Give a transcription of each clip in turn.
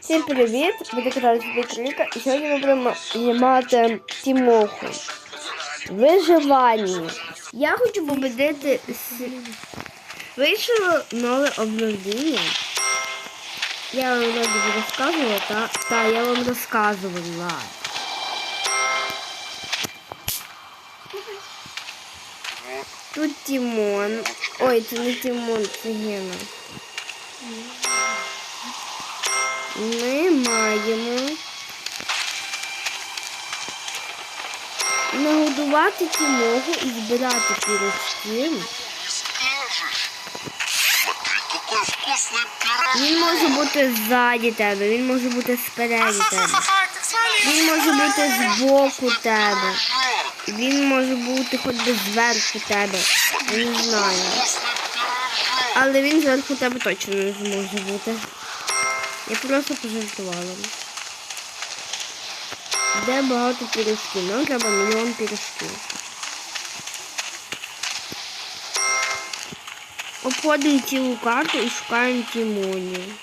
Всім привіт! Ми канал Вітрика і сьогодні ми будемо знімати Тімоху. Виживання. Я хочу победити. Вийшло нове обновлення. Я вам вроді розказувала, та, та я вам розказувала. Тут Тимон. Ой, це не Тимон, це Гена. Ми маємо нагодувати Тимогу і збирати пирог. Він може бути ззаді тебе, він може бути спереді тебе. Він може бути збоку тебе. Він може бути хоч би зверху тебе. Я не знаю. Але він зверху тебе точно не зможе бути. Я просто пожартувала. Де багато пірожків? Нам треба мільйон пірожків. Обходимо цілу карту і шукаємо Тімонів.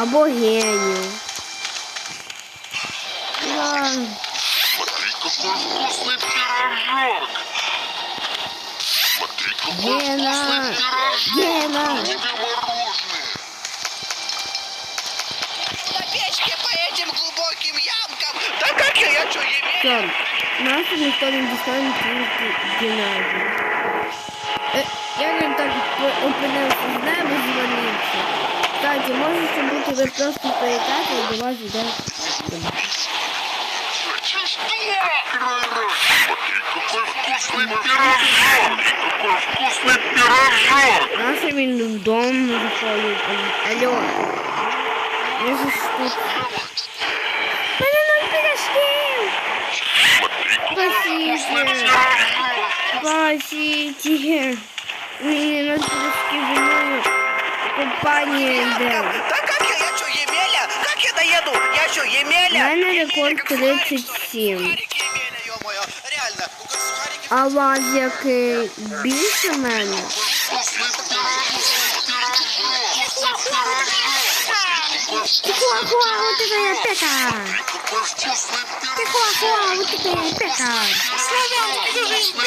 Або генів. Да. Смотри, какой вкусный пирожок. Смотри, какой Гена! вкусный пирожок. что, имею? Все, нас тут ніхто не дістане тільки Геннадій. Е, я не так по- опинився з неба звалився. Кстати, можете бути ви просто стоїте і до вас йде. Смотри, какой вкусный пирожок. Какой вкусный пирожок. Наша він в дом заходить. Алло. Я же ж тут. Смотри, какой вкусный Спасибо. пирожок. Спасите. Мені на пирожки виною. Компанія йде. Да как я, я что, Емеля? Как я доеду? Я что, У Емеля? мене рекорд 37. Сухарики Емеля, ё-моё. Реально, ну-ка, сухарики. А у вас який більше мене? Вкусный Хуа-хуа, вот это я пекар! Какой вкусный пирожок. Хуа-хуа, вот это я пекар!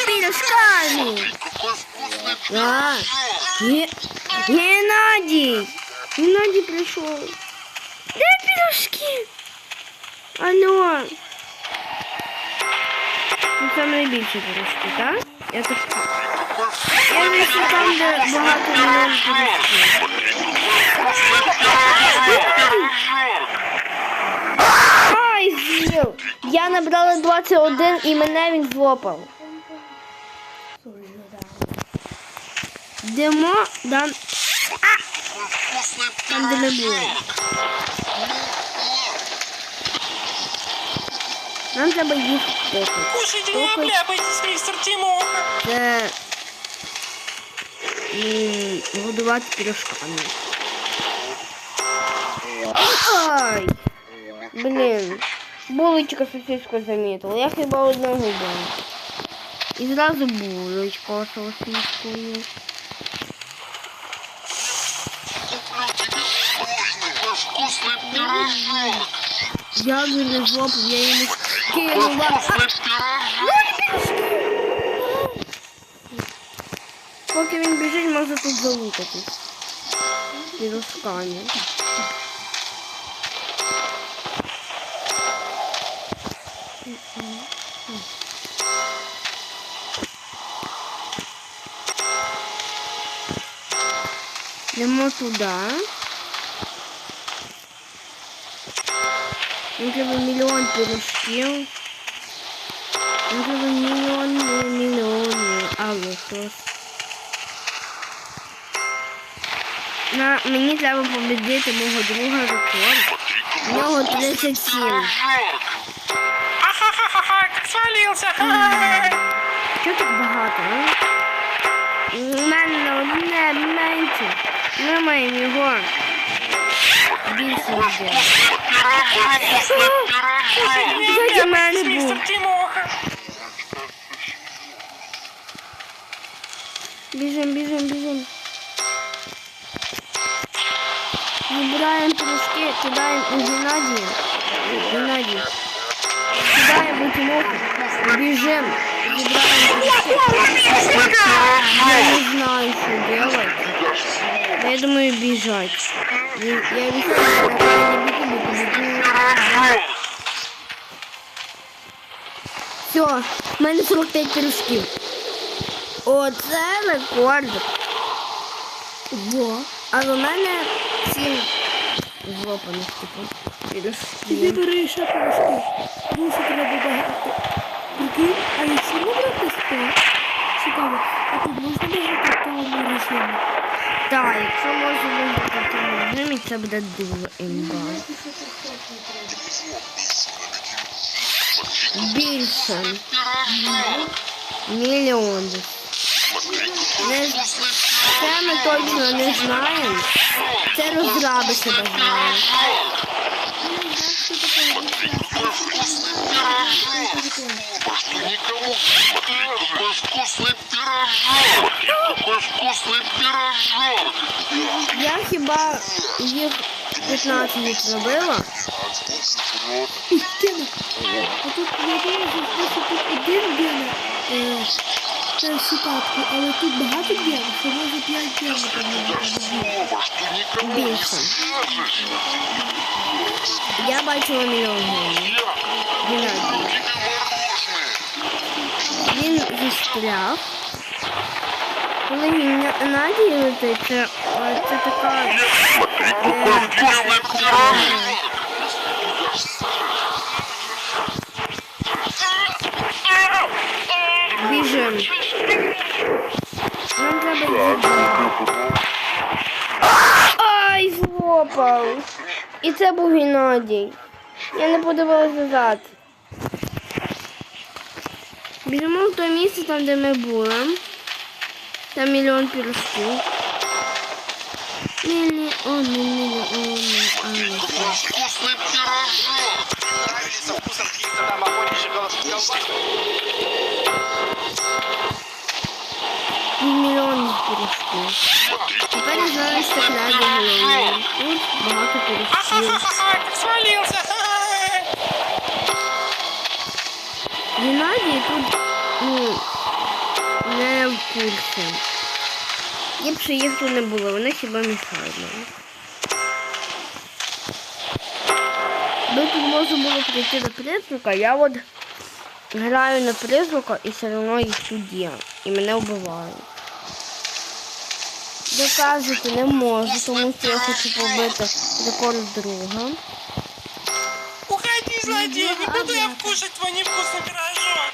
Пирожками! Какой вкусный А, пирожок. Ге- Геннадий! Геннадий пришел. Дай пирожки! Алло! Ну, це найбільші пирожки, так? Я так... Я вийшла там, де багато мільйонів пирожків. Ай, з'їв! Я набрала 21 і мене він злопав. Там, Вкусный там де ми були. Нам треба їх купити. Кушайте, не обляпайтесь, мистер Тимоха. Це годувати пирожками. Ай! Блін, булочка сосиску замітила. Я хіба одного була. І зразу булочка сосискою. Куплю тебе мороженое. Вкусный пирожок. Я не злопав, я йому кинула. Вкусный пирожок. Поки він біжить, може тут залутатись. Пірожками. Йдемо туди. Нам треба мільйон пірожків. Нам треба мільйон, мільйон, але щось. На, мені треба победити мого друга рекорд. У нього 37. Ха-ха-ха-ха, как свалился. Ха-ха. Чого так багато, а? У мене одне менше. Ми маємо його. Більше йде. Не Ззаді мене обляпайтесь, був. мистер Тимоха. Біжим, біжим, біжим. Выбираем пирожки, кидаем у Геннадия. Геннадий. Кидаем у Тимохи. Бежим. Выбираем пирожки. Я не знаю, что делать. Да Я думаю, бежать. Я я не знаю, пока я не бегу, бегу, бегу. Все, в мене 45 пирожків. Оце рекорд. Во. А в мене 7 злопаних, типу, пирожків. бери ще пирожки. Тому що треба багато. Прикинь, а якщо не брати сто, цікаво, а тут можна виграти в тому режимі? Так, якщо можна виграти в цьому режимі, це буде дуже імба. Більше. Пирожок. Мільйон. Не, це ми точно не знаємо. Це розраби себе знають. Какой вкусный пирожок. Что никому Какой вкусный пирожок. Какой вкусный пирожок. Я хіба їх 15 зробила. І Гена, а тут я думаю, що тут один Гена е, це сіпатку, але тут багато Ген, що може 5 Ген, напевно, Слово, что никому не Більше. скажешь. Я бачила мільйон гривень. Я Геннадій. тебе мороженое. Він застряг. Коли Геннадій летить, це, е, це така... Какой. Біжим. Нам треба їхати. Ай, злопав. І це був Геннадій. Я не подивилась назад. Біжимо в те місце, там, де ми були. Там мільйон пірожків. Мільйони, мільйони, ай. Какой вкусный пирожок. Нравится вкусом каких-то там охотничьих колбасок. Мільйон пірожків. Тепер я знаю, що кляді головні. Тут багато пирожків. Ха-ха-ха-ха, свалился. Ха-ха. Геннадій тут ну, не в курсі. Ліпше їх тут не було, вони хіба мішають нам. Би тут можна було прийти до призрака, я от граю на призрака і все одно їх тут є. І мене вбивають. Доказувати не можу, тому що я хочу побити рекорд друга. Уходи, злодей, не буду я кушать твой невкусный пирожок.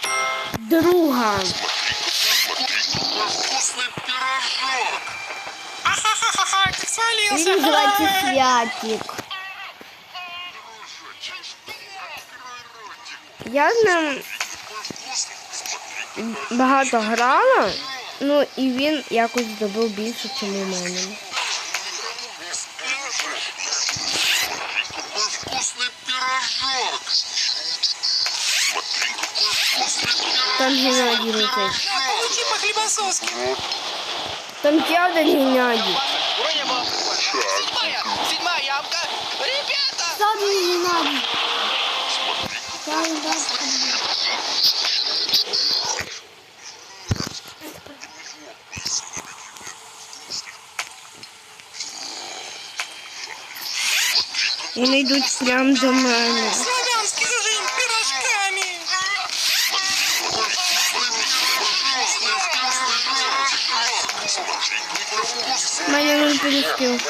Друга! свалился. називається Ха-ха. Святік. Пирожочек. Открой ротик. Я з ним Какой вкусный. багато грала, ну і він якось здобув більше, ніж у мене. Какой вкусный пирожок. Смотри, какой вкусный пирожок. Там Геннадій летить. Получи по хлебососке. Там. Вроде бы. Седьмая, седьмая ямка. Ребята! Саду Геннадій. Вони йдуть прямо до мене. мене нуль пиріжків.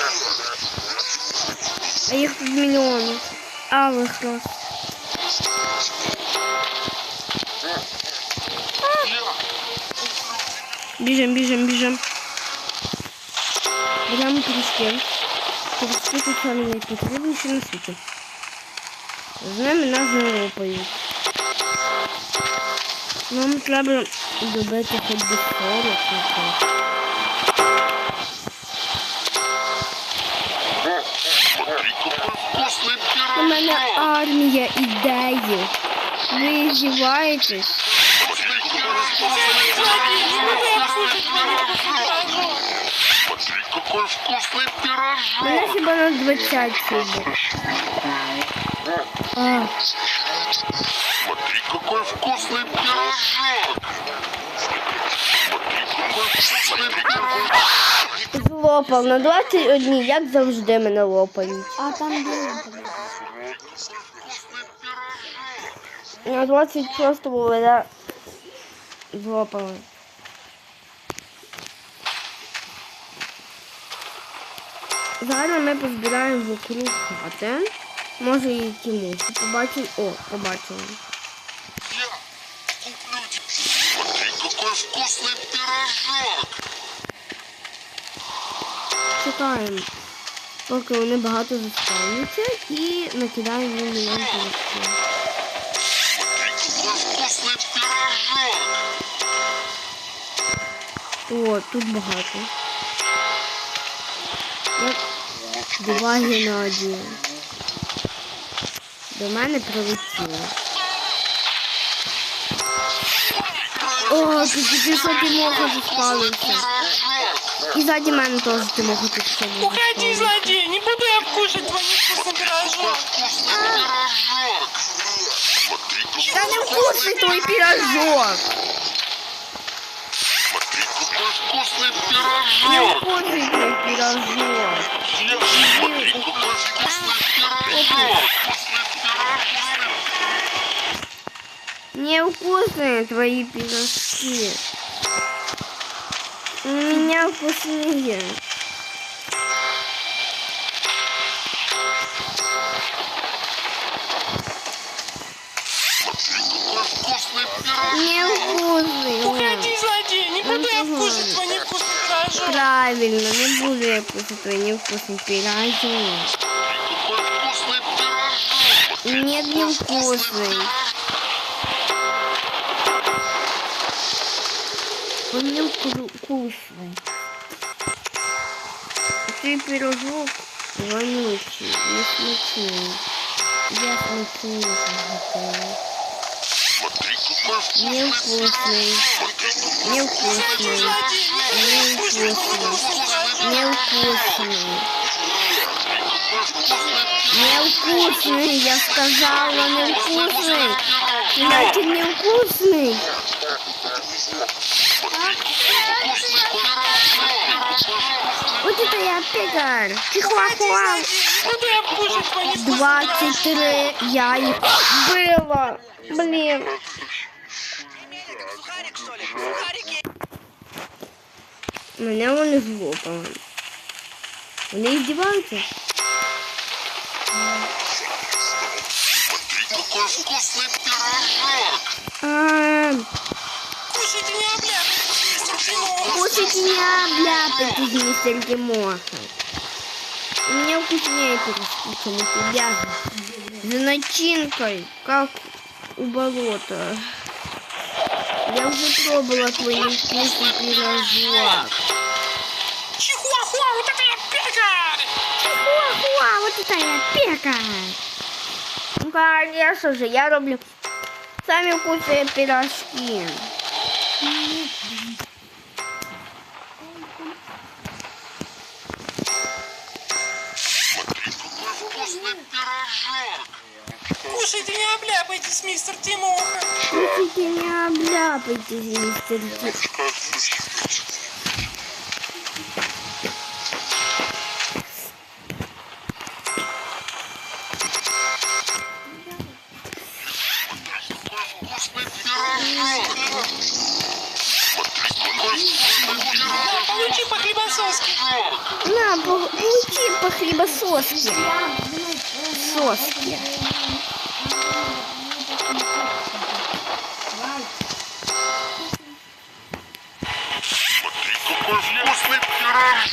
А їх тут мільйони. Алих роз. Біжим, біжим, біжим. Беремо пиріжки. Пиріжки тут самі найпотрібніші на світі. З ними нас не лопають. Нам треба добити хоч би 40 мене пирожок. армія ідеї. Ви здіваєтесь? Злодей, не буду я кушать твой невкусный пирожок. Смотри, какой какой вкусный Мене пирожок! хіба на 20 буде. А, Смотри, какой вкусный пирожок! Смотри, какой вкусный пирожок! злопав на 21, як завжди мене лопають. А там Гена. На 26 мене злопали. Зараз ми позбираємо вокруг хати. Може і кімусь. Побачимо. О, побачили. Я куплю какой вкусный пирожок! Чекаємо, поки вони багато заспавняться і накидаємо їм мільйон О, тут багато. Два геннадії. До мене прилетіло. О, тут пішов Тимоха заспалився. Пирожок! І ззаді мене теж Тимоха був Уходи, заспалився. не буду я кушать пирожок. Пирожок! Смотри, Та не вкусний твій пірожок! Вкусный Не пирожок! вкусний твій пірожок! Смотри, какой вкусный пирожок! Вкусный пирожок! Невкусные твои пирожки. У меня вкуснее. Правильно, не буду я пирожок. Какой вкусный пирожок! Нет, невкусный. Он не вку- вкусный. Ты пирожок вонючий, не смачный. Я. Смотри, какой вкусный Невкусный. Невкусный. Злодей, не буду я кушать твой невкусный пирожок. Невкусный. Невкусный, я сказала, невкусный. Значит, невкусный. Вот это я пекарь. Чихуахуа. Буду я кушать твой невкусный 23 я их было. Блин. Сухарики. Мене вони злопали. Вони здіваються? Смотри, какой вкусный пирожок! А, Кушайте, не обляпайтесь, Тимоха. Кушать не обляпайтесь, мистер Тимоха. У меня вкуснее чем у тебя. За начинкой, как у болота. Я уже пробовала твой невкусный пирожок. Чихуахуа, вот это я пекарь. Хуа-хуа, вот это я пекарь. Ну, конечно же, я роблю самые вкусные пирожки. Какой вкусный пирожок! Кушайте, не обляпайтесь, мистер Тимоха. Слушайте, не обляпайтесь, мистер Ти. Вкусный пирожок! Смотри, какой вкусный пирожок! Получи по хлебососке. На, по- получи по хлебососке. Соски. Смотри, какой вкусный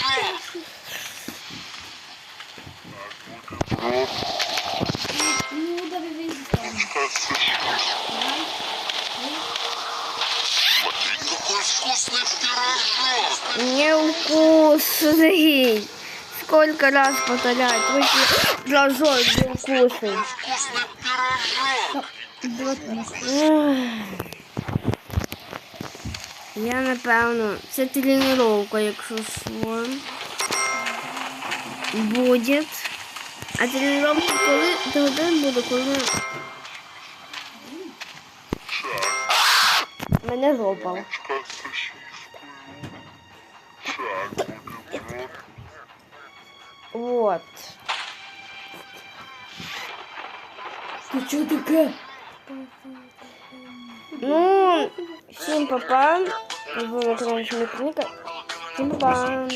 пирожок! Смотри, какой вкусный пирожок! Невкусный. Сколько раз повторять, пирожок невкусный. Вкусный пирожок! Ох. Я напевно, це тренування, якщо що. Будет. А тренировка коли до один буде, коли мене бутерброд. Вот. Ти чого таке? Ну, всім папа. На каналі Шумикника. Всім папа.